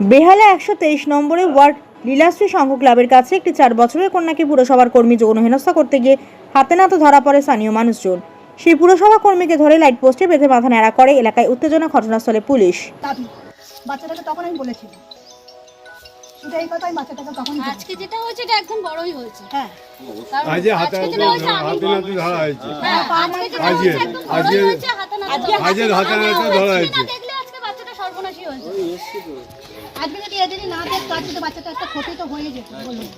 বেহালা একশো তেইশ নম্বরে ওয়ার্ড লীলাশ্রী সংঘ ক্লাবের কাছে একটি চার বছরের কন্যাকে পুরসভার কর্মী যৌন হেনস্থা করতে গিয়ে হাতে নাতে ধরা পড়ে স্থানীয় মানুষজন। সেই পুরসভা কর্মীকে ধরে লাইট পোস্টে বেঁধে মাথা ন্যাড়া করে এলাকায় উত্তেজনা ঘটনাস্থলে পুলিশ। বাচ্চাটাকে তখন আমি বলেছিলাম শুধু এই কথাই বাচ্চাটাকে তখন বলেছি। আজকে যেটা হয়েছে এটা একদম বড়ই হয়েছে। হ্যাঁ। হাতে আজকে যেটা হয়েছে আমি হাতে নাতে ধরা হয়েছে। হ্যাঁ, আজকে হাতে নাতে ধরা হয়েছে। সর্বনাশী আজকে যদি এদেরই না দেখতো আজকে তো বাচ্চাটা একটা ক্ষতি তো হয়ে যেত বলুন।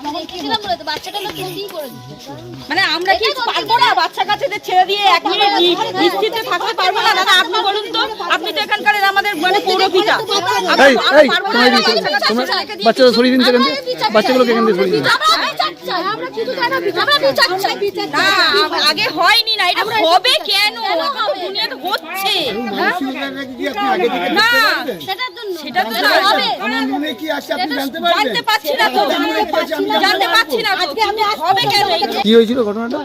আমি দেখেছিলাম বলে তো বাচ্চাটা তো ক্ষতিই করে দিচ্ছে মানে আমরা কি পারব না বাচ্চা কাচ্চাদের ছেড়ে দিয়ে এক মিনিট নিশ্চিন্তে থাকতে পারব না? দাদা আপনি বলুন তো আপনি তো এখানকার আমাদের মানে পৌরপিতা আমরা- এই, আমরা এই, পারব না তোমার না দিকে- বাচ্চা কাচ্চা তোমার- ছেলেকে দিয়ে বাচ্চারা সরিয়ে দিন। বাচ্চাগুলোকে এখান থেকে সরিয়ে দিন। চাই। আমরা শুধু চাই না আমরা বিচার চাই। না আগে হয়নি না এটা হবে কেন? তো দুনিয়াতে হচ্ছে। হ্যাঁ? না সেটার জন্য। সেটা তো সেটা হবে। জানতে পারছি না তো। জানতে পারছি না তো। কিন্তু হবে কেন কি হয়েছিল ঘটনাটা?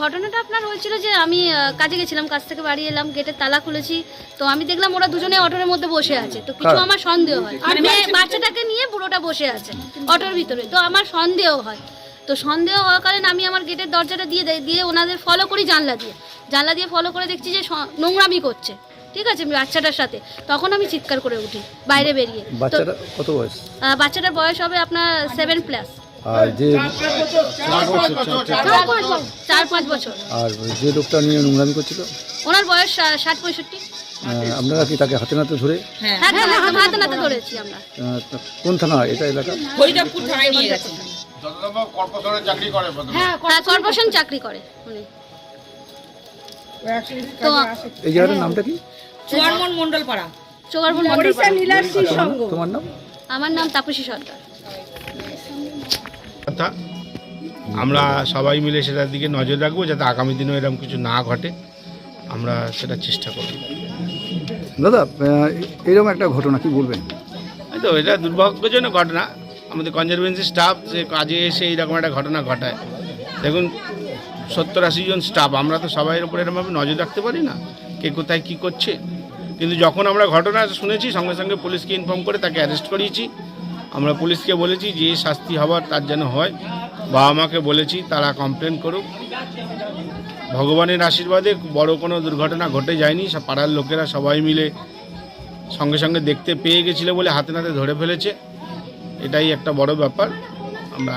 ঘটনাটা আপনার হয়েছিল যে আমি কাজে গেছিলাম কাজ থেকে বাড়ি এলাম গেটের তালা খুলেছি। তো আমি দেখলাম ওরা দুজনে অটোর মধ্যে বসে আছে। তো কিছু আমার সন্দেহ হয়। মানে মেয়ে বাচ্চাটাকে নিয়ে বুড়োটা বসে আছে অটোর ভিতরে। তো আমার সন্দেহ হয়। তো সন্দেহ হওয়াকালীন আমি আমার গেটের দরজাটা দিয়ে দেই দিয়ে ওনাদের ফলো করি জানলা দিয়ে। জানলা দিয়ে ফলো করে দেখছি যে স- নোংরামি করছে। ঠিক আছে বাচ্চাটার সাথে। তখন আমি চিৎকার করে উঠি বাইরে বেরিয়ে। বাচ্চাটা কত বয়স? বাচ্চাটার বয়স হবে আপনার সেভেন প্লাস আর যে চার পাঁচ বছর আর যে লোকটা নিয়ে নোংরামি করছিল? ওনার বয়স ষাট পঁয়ষট্টি। আপনারা কি তাকে হাতে নাতে ধরে? হ্যাঁ হ্যাঁ একদম হাতে নাতে ধরেছি আমরা। আহ, তা কোন থানা? এটা এলাকা? হরিদাপুর থানায় হ্যাঁ কর্পোরেশন চাকরি করে উনি। তো এই জায়গাটার নামটা কি? চুয়ারমন মন্ডল পাড়া চোগারপুর আর তোমার- তোমার নাম? আমার নাম তাপসী সরকার আমরা সবাই মিলে সেটার দিকে নজর রাখব যাতে আগামী দিনেও এরকম কিছু না ঘটে। আমরা সেটা চেষ্টা করব। দাদা এরকম একটা ঘটনা কি বলবেন? এই তো এটা দুর্ভাগ্যজনক ঘটনা। আমাদের কনজারভেন্সি স্টাফ যে কাজে এসে এইরকম একটা ঘটনা ঘটায়। দেখুন, সত্তর আশি জন স্টাফ আমরা তো সবাইয়ের উপরে এরকমভাবে নজর রাখতে পারি না, কে কোথায় কি করছে। কিন্তু যখন আমরা ঘটনা শুনেছি, সঙ্গে সঙ্গে পুলিশকে ইনফর্ম করে তাকে অ্যারেস্ট করিয়েছি। আমরা পুলিশকে বলেছি যে শাস্তি হওয়ার তার যেন হয়। বাবা মাকে বলেছি, তারা কমপ্লেন করুক। ভগবানের আশীর্বাদে বড় কোনো দুর্ঘটনা ঘটে যায়নি পাড়ার লোকেরা সবাই মিলে সঙ্গে সঙ্গে দেখতে পেয়ে গেছিল বলে হাতে নাতে ধরে ফেলেছে। এটাই একটা বড় ব্যাপার। আমরা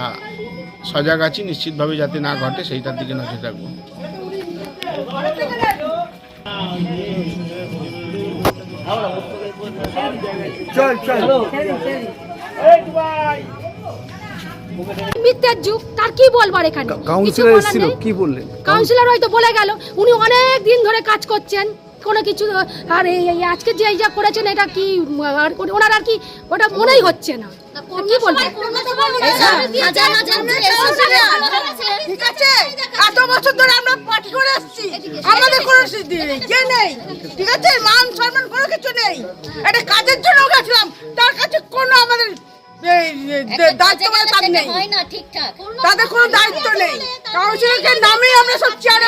সজাগ আছি নিশ্চিতভাবে যাতে না ঘটে সেইটার দিকে নজর রাখব। মিথ্যার যুগ তার কি বলবার এখানে? কিছু কাউন্সিলর এসেছিল কি বললেন? কাউন্সিলর হয়তো বলে গেল উনি অনেক দিন ধরে কাজ করছেন কোনো কিছু আর আজকে যে এই যা করেছেন এটা কি আর ওনার আর কি ওটা মনেই হচ্ছে না। কি বলবেন ঠিক আছে? এত বছর ধরে আমরা পার্টি করে আসছি। আমাদের কোনো সিদ্ধি নেই ঠিক আছে? মান সম্মান কোনো কিছু নেই। এটা কাজের জন্য গেছিলাম তার কাছে কোনো আমাদের দায়িত্ব বলে নেই। হয় তাদের কোনো দায়িত্ব নেই। কাউন্সিলরকে আমরা সব চেয়ারে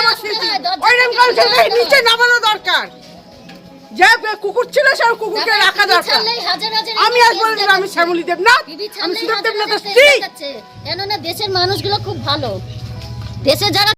ওইরকম কাউন্সিলরকে নিচে নামানো দরকার। যে কুকুর ছিল সে কুকুরকে রাখা দরকার। আমি আজ বলেছিলাম আমি শ্যামলী দেবনাথ আমি সুদেব দেবনাথের স্ত্রী। কেননা দেশের মানুষগুলো খুব ভালো। দেশে যারা